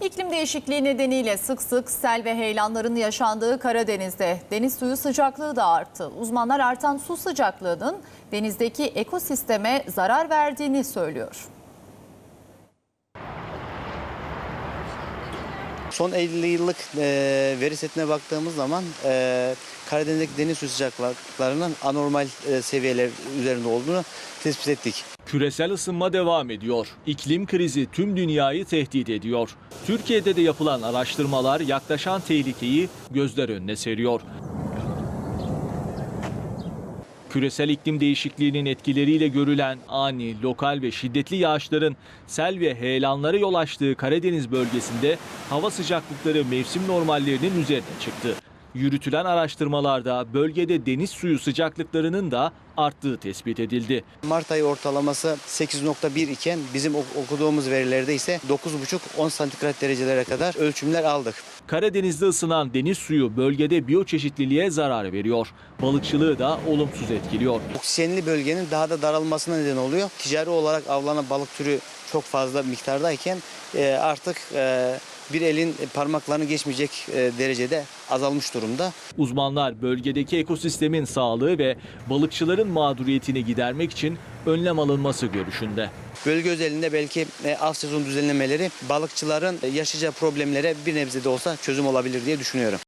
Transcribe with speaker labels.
Speaker 1: İklim değişikliği nedeniyle sık sık sel ve heyelanların yaşandığı Karadeniz'de deniz suyu sıcaklığı da arttı. Uzmanlar artan su sıcaklığının denizdeki ekosisteme zarar verdiğini söylüyor.
Speaker 2: Son 50 yıllık e, veri setine baktığımız zaman e, Karadeniz'deki deniz su sıcaklıklarının anormal e, seviyeler üzerinde olduğunu tespit ettik.
Speaker 3: Küresel ısınma devam ediyor. İklim krizi tüm dünyayı tehdit ediyor. Türkiye'de de yapılan araştırmalar yaklaşan tehlikeyi gözler önüne seriyor. Küresel iklim değişikliğinin etkileriyle görülen ani, lokal ve şiddetli yağışların sel ve heyelanlara yol açtığı Karadeniz bölgesinde hava sıcaklıkları mevsim normallerinin üzerine çıktı. Yürütülen araştırmalarda bölgede deniz suyu sıcaklıklarının da arttığı tespit edildi.
Speaker 2: Mart ayı ortalaması 8.1 iken bizim ok- okuduğumuz verilerde ise 9.5-10 santigrat derecelere kadar ölçümler aldık.
Speaker 3: Karadeniz'de ısınan deniz suyu bölgede biyoçeşitliliğe zarar veriyor. Balıkçılığı da olumsuz etkiliyor.
Speaker 2: Oksijenli bölgenin daha da daralmasına neden oluyor. Ticari olarak avlanan balık türü çok fazla miktardayken e, artık e, bir elin parmaklarını geçmeyecek e, derecede azalmış durumda.
Speaker 3: Uzmanlar bölgedeki ekosistemin sağlığı ve balıkçıların mağduriyetini gidermek için önlem alınması görüşünde.
Speaker 2: Bölge özelinde belki e, av sezon düzenlemeleri balıkçıların e, yaşayacağı problemlere bir nebze de olsa çözüm olabilir diye düşünüyorum.